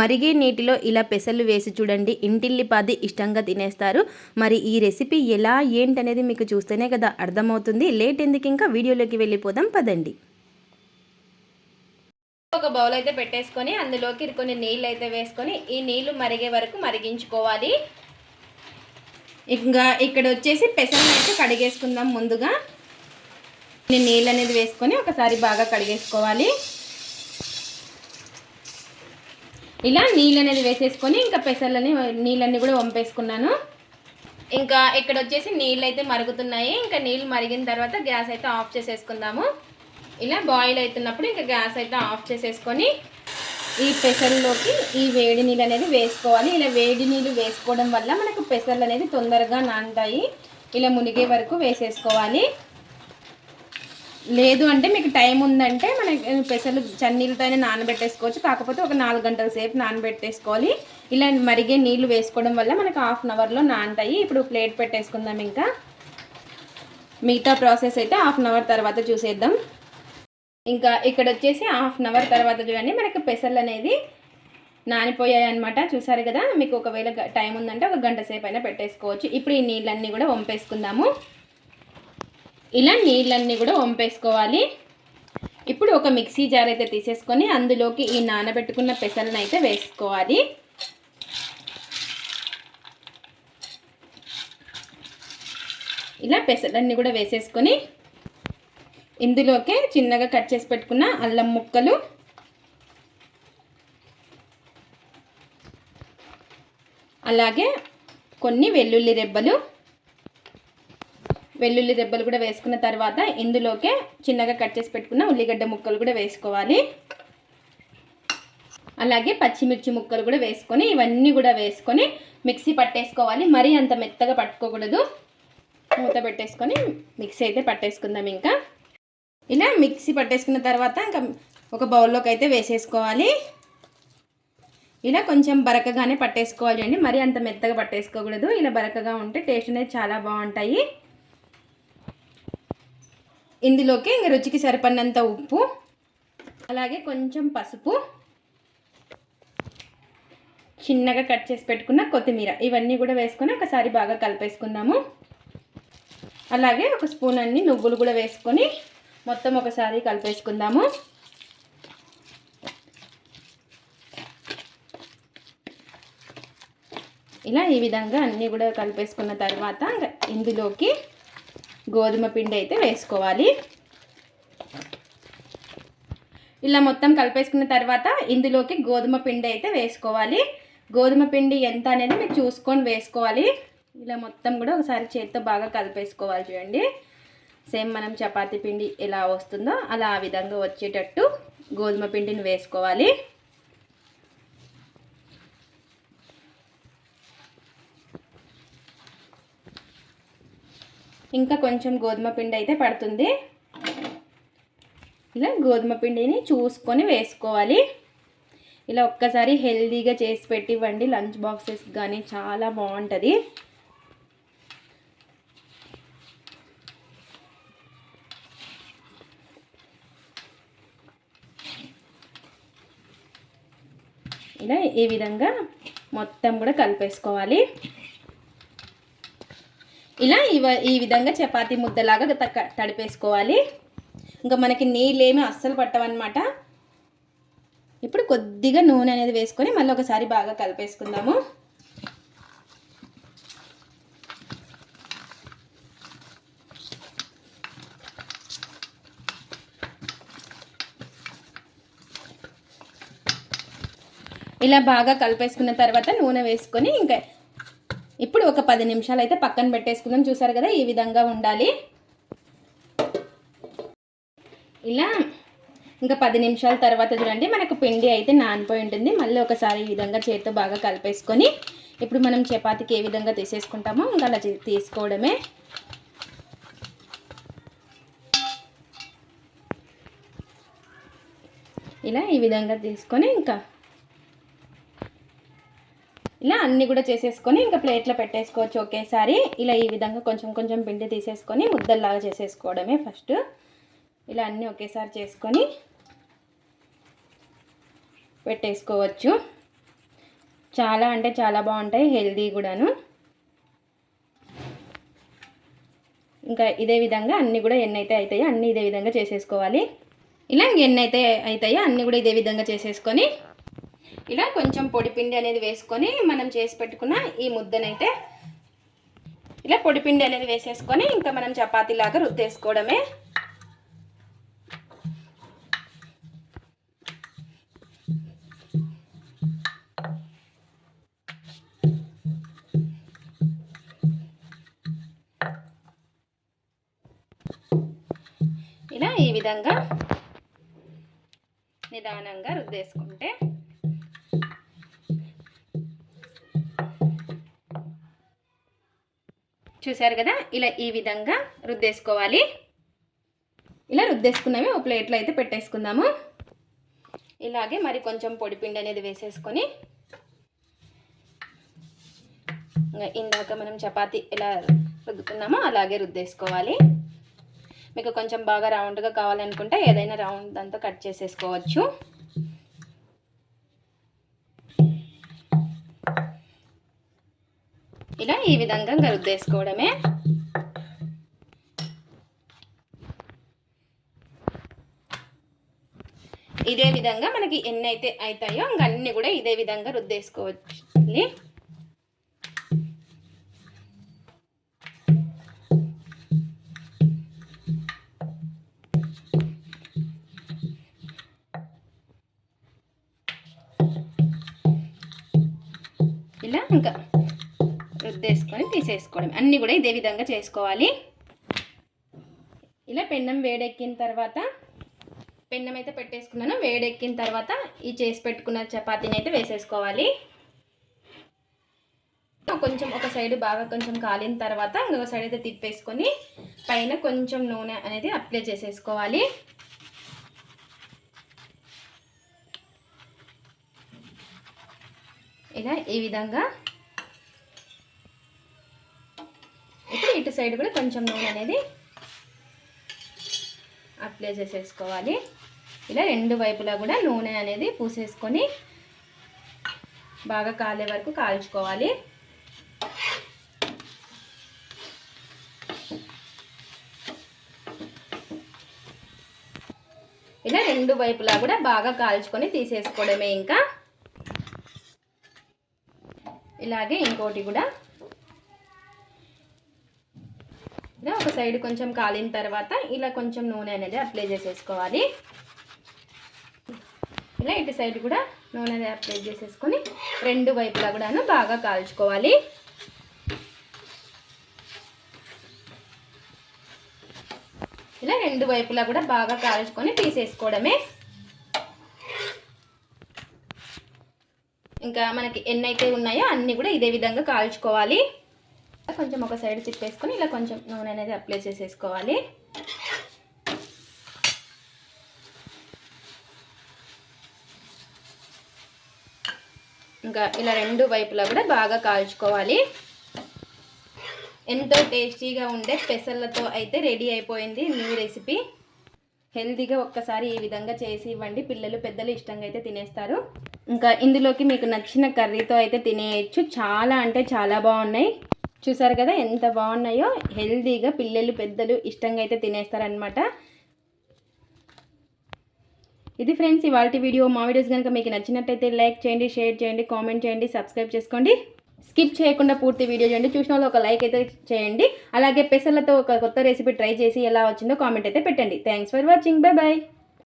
మరిగే నీటిలో ఇలా పెసలు వేసి చూడండి. ఇంటిల్లిపాది ఇష్టంగా తినేస్తారు. మరి ఈ రెసిపీ ఎలా ఏంటనేది మీకు చూస్తేనే కదా అర్థమవుతుంది. లేట్ ఎందుకు ఇంకా? వీడియోలోకి వెళ్ళిపోదాం పదండి. ఒక బౌల్ అయితే పెట్టేసుకొని అందులోకి కొన్ని నీళ్ళు అయితే వేసుకొని ఈ నీళ్ళు మరిగే వరకు మరిగించుకోవాలి. ఇంకా ఇక్కడ వచ్చేసి పెసరని అయితే కడిగేసుకుందాం ముందుగా. నేను నీళ్ళు అనేది వేసుకొని ఒకసారి బాగా కడిగేసుకోవాలి. ఇలా నీళ్ళు అనేది వేసేసుకొని ఇంకా పెసర్లని నీళ్ళన్నీ కూడా వంపేసుకున్నాను. ఇంకా ఇక్కడ వచ్చేసి నీళ్ళు అయితే మరుగుతున్నాయి. ఇంకా నీళ్ళు మరిగిన తర్వాత గ్యాస్ అయితే ఆఫ్ చేసేసుకుందాము. ఇలా బాయిల్ అవుతున్నప్పుడు ఇంకా గ్యాస్ అయితే ఆఫ్ చేసేసుకొని ఈ పెసర్లోకి ఈ వేడి నీళ్ళు అనేది వేసుకోవాలి. ఇలా వేడి నీళ్ళు వేసుకోవడం వల్ల మనకు పెసర్లు అనేది తొందరగా నాంటాయి ఇలా మునిగే వరకు వేసేసుకోవాలి. లేదు అంటే మీకు టైం ఉందంటే మనకి పెసలు చన్నీళ్ళతోనే నానబెట్టేసుకోవచ్చు. కాకపోతే ఒక నాలుగు గంటల సేపు నానబెట్టేసుకోవాలి. ఇలా మరిగే నీళ్ళు వేసుకోవడం వల్ల మనకు హాఫ్ అన్ అవర్లో నానతాయి. ఇప్పుడు ప్లేట్ పెట్టేసుకుందాం ఇంకా. మిగతా ప్రాసెస్ అయితే హాఫ్ అన్ అవర్ తర్వాత చూసేద్దాం. ఇంకా ఇక్కడ వచ్చేసి హాఫ్ అన్ అవర్ తర్వాత చూడండి. మనకి పెసర్లు అనేది నానిపోయాయి అనమాట చూసారు కదా మీకు ఒకవేళ టైం ఉందంటే ఒక గంట సేపు అయినా పెట్టేసుకోవచ్చు. ఇప్పుడు ఈ నీళ్ళన్నీ కూడా వంపేసుకుందాము. ఇలా నీళ్ళన్నీ కూడా వంపేసుకోవాలి. ఇప్పుడు ఒక మిక్సీ జార్ అయితే తీసేసుకొని అందులోకి ఈ నానబెట్టుకున్న పెసలను అయితే వేసుకోవాలి. ఇలా పెసలన్నీ కూడా వేసేసుకొని ఇందులోకే చిన్నగా కట్ చేసి పెట్టుకున్న అల్లం ముక్కలు అలాగే కొన్ని వెల్లుల్లి రెబ్బలు వెల్లుల్లి రెబ్బలు కూడా వేసుకున్న తర్వాత ఇందులోకే చిన్నగా కట్ చేసి పెట్టుకున్న ఉల్లిగడ్డ ముక్కలు కూడా వేసుకోవాలి. అలాగే పచ్చిమిర్చి ముక్కలు కూడా వేసుకొని ఇవన్నీ కూడా వేసుకొని మిక్సీ పట్టేసుకోవాలి. మరీ అంత మెత్తగా పట్టుకోకూడదు. మూత పెట్టేసుకొని మిక్సీ అయితే పట్టేసుకుందాం ఇంకా. ఇలా మిక్సీ పట్టేసుకున్న తర్వాత ఇంకా ఒక బౌల్లోకి అయితే వేసేసుకోవాలి. ఇలా కొంచెం బరకగానే పట్టేసుకోవాలి అండి. మరీ అంత మెత్తగా పట్టేసుకోకూడదు. ఇలా బరకగా ఉంటే టేస్ట్ అనేది చాలా బాగుంటాయి. ఇందులోకి ఇంక రుచికి సరిపడినంత ఉప్పు అలాగే కొంచెం పసుపు చిన్నగా కట్ చేసి పెట్టుకున్న కొత్తిమీర. ఇవన్నీ కూడా వేసుకొని ఒకసారి బాగా కలిపేసుకుందాము. అలాగే ఒక స్పూన్ అన్ని నువ్వులు కూడా వేసుకొని మొత్తం ఒకసారి కలిపేసుకుందాము. ఇలా ఈ విధంగా అన్నీ కూడా కలిపేసుకున్న తర్వాత ఇందులోకి గోధుమ పిండి అయితే వేసుకోవాలి. ఇలా మొత్తం కలిపేసుకున్న తర్వాత ఇందులోకి గోధుమ పిండి అయితే వేసుకోవాలి. గోధుమ పిండి ఎంత అనేది మీరు చూసుకొని వేసుకోవాలి. ఇలా మొత్తం కూడా ఒకసారి చేతితో బాగా కలిపేసుకోవాలి చూడండి. సేమ్ మనం చపాతీ పిండి ఎలా వస్తుందో అలా ఆ విధంగా వచ్చేటట్టు గోధుమ పిండిని వేసుకోవాలి. ఇంకా కొంచెం గోధుమ పిండి అయితే పడుతుంది. ఇలా గోధుమ పిండిని చూసుకొని వేసుకోవాలి. ఇలా ఒక్కసారి హెల్తీగా చేసి పెట్టివ్వండి. లంచ్ బాక్సెస్ కానీ చాలా బాగుంటుంది. ఇలా ఈ విధంగా మొత్తం కూడా కలిపేసుకోవాలి. ఇలా ఇవ ఈ విధంగా చపాతీ ముద్దలాగా తడిపేసుకోవాలి. ఇంకా మనకి నీళ్ళేమి అస్సలు పట్టవన్నమాట. ఇప్పుడు కొద్దిగా నూనె అనేది వేసుకొని మళ్ళీ ఒకసారి బాగా కలిపేసుకుందాము. ఇలా బాగా కలిపేసుకున్న తర్వాత నూనె వేసుకొని ఇంకా ఇప్పుడు ఒక పది నిమిషాలు అయితే పక్కన పెట్టేసుకుందాం. చూసారు కదా ఈ విధంగా ఉండాలి. ఇలా ఇంకా పది నిమిషాల తర్వాత చూడండి మనకు పిండి అయితే నానిపోయి ఉంటుంది. మళ్ళీ ఒకసారి ఈ విధంగా చేతితో బాగా కలిపేసుకొని ఇప్పుడు మనం చపాతీకి ఏ విధంగా తీసేసుకుంటామో ఇంకా అలా తీసుకోవడమే. ఇలా ఈ విధంగా తీసుకొని ఇంకా ఇలా అన్నీ కూడా చేసేసుకొని ఇంకా ప్లేట్లో పెట్టేసుకోవచ్చు ఒకేసారి. ఇలా ఈ విధంగా కొంచెం కొంచెం పిండి తీసేసుకొని ముద్దల్లాగా చేసేసుకోవడమే ఫస్ట్. ఇలా అన్నీ ఒకేసారి చేసుకొని పెట్టేసుకోవచ్చు. చాలా అంటే చాలా బాగుంటాయి హెల్దీ కూడాను. ఇంకా ఇదే విధంగా అన్నీ కూడా ఎన్ని అయితే అవుతాయో అన్నీ ఇదే విధంగా చేసేసుకోవాలి. ఇలా ఎన్ని అయితే అవుతాయో అన్నీ కూడా ఇదే విధంగా చేసేసుకొని ఇలా కొంచెం పొడిపిండి అనేది వేసుకొని మనం చేసి పెట్టుకున్న ఈ ముద్దనైతే ఇలా పొడిపిండి అనేది వేసేసుకొని ఇంకా మనం చపాతీలాగా రుద్దేసుకోవడమే. ఇలా ఈ విధంగా నిదానంగా రుద్దేసుకుంటే చూసారు కదా? ఇలా ఈ విధంగా రుద్దేసుకోవాలి. ఇలా రుద్దేసుకున్నవి ఒక ప్లేట్లో అయితే పెట్టేసుకుందాము. ఇలాగే మరి కొంచెం పొడిపిండి అనేది వేసేసుకొని ఇందాక మనం చపాతి ఎలా రుద్దుకున్నామో అలాగే రుద్దేసుకోవాలి. మీకు కొంచెం బాగా రౌండ్గా కావాలనుకుంటే ఏదైనా రౌండ్ దాంతో కట్ చేసేసుకోవచ్చు. ఈ విధంగా గరుద్దేసుకోవడమే రుద్దేసుకోవడమే ఇదే విధంగా మనకి ఎన్ని అయితే అవుతాయో ఇంకన్నీ కూడా ఇదే విధంగా రుద్దేసుకోవచ్చు ఇలా ఇంకా రుద్దేసుకొని తీసేసుకోవడం. అన్నీ కూడా ఇదే విధంగా చేసుకోవాలి. ఇలా పెన్నం వేడెక్కిన తర్వాత పెన్నం అయితే పెట్టేసుకున్నాను. వేడెక్కిన తర్వాత ఈ చేసి పెట్టుకున్న చపాతీని అయితే వేసేసుకోవాలి. కొంచెం ఒక సైడ్ బాగా కొంచెం కాలిన తర్వాత ఇంకొక సైడ్ అయితే తిప్పేసుకొని పైన కొంచెం నూనె అనేది అప్లై చేసేసుకోవాలి. ఇలా ఈ విధంగా సైడ్ కూడా కొంచెం నూనె అనేది అప్లై చేసేసుకోవాలి. ఇలా రెండు వైపులా కూడా నూనె అనేది పూసేసుకొని బాగా కాలే వరకు కాల్చుకోవాలి. ఇలా రెండు వైపులా కూడా బాగా కాల్చుకొని తీసేసుకోవడమే ఇంకా. ఇలాగే ఇంకోటి కూడా ఇలా ఒక సైడ్ కొంచెం కాలిన తర్వాత ఇలా కొంచెం నూనె అనేది అప్లై చేసేసుకోవాలి. ఇలా ఇటు సైడ్ కూడా నూనె అనేది అప్లై చేసేసుకొని రెండు వైపులా కూడాను బాగా కాల్చుకోవాలి. ఇలా రెండు వైపులా కూడా బాగా కాల్చుకొని తీసేసుకోవడమే. ఇంకా మనకి ఎన్ని అయితే ఉన్నాయో అన్నీ కూడా ఇదే విధంగా కాల్చుకోవాలి. కొంచెం ఒక సైడ్ తిప్పేసుకొని ఇలా కొంచెం నూనె అనేది అప్లై చేసేసుకోవాలి. ఇంకా ఇలా రెండు వైపులా కూడా బాగా కాల్చుకోవాలి. ఎంతో టేస్టీగా ఉండే పెసర్లతో అయితే రెడీ అయిపోయింది న్యూ రెసిపీ. హెల్తీగా ఒక్కసారి ఈ విధంగా చేసి ఇవ్వండి. పిల్లలు పెద్దలు ఇష్టంగా అయితే తినేస్తారు. ఇంకా ఇందులోకి మీకు నచ్చిన కర్రీతో అయితే తినేయచ్చు. చాలా అంటే చాలా బాగున్నాయి. చూసారు కదా ఎంత బాగున్నాయో? హెల్తీగా పిల్లలు పెద్దలు ఇష్టంగా అయితే తినేస్తారనమాట ఇది ఫ్రెండ్స్ ఇవాళ వీడియో. మా వీడియోస్ కనుక మీకు నచ్చినట్టయితే లైక్ చేయండి షేర్ చేయండి కామెంట్ చేయండి సబ్స్క్రైబ్ చేసుకోండి. స్కిప్ చేయకుండా పూర్తి వీడియో చేయండి చూసిన వాళ్ళు ఒక లైక్ అయితే చేయండి. అలాగే పెసర్లతో ఒక కొత్త రెసిపీ ట్రై చేసి ఎలా వచ్చిందో కామెంట్ అయితే పెట్టండి. Thanks for watching. Bye bye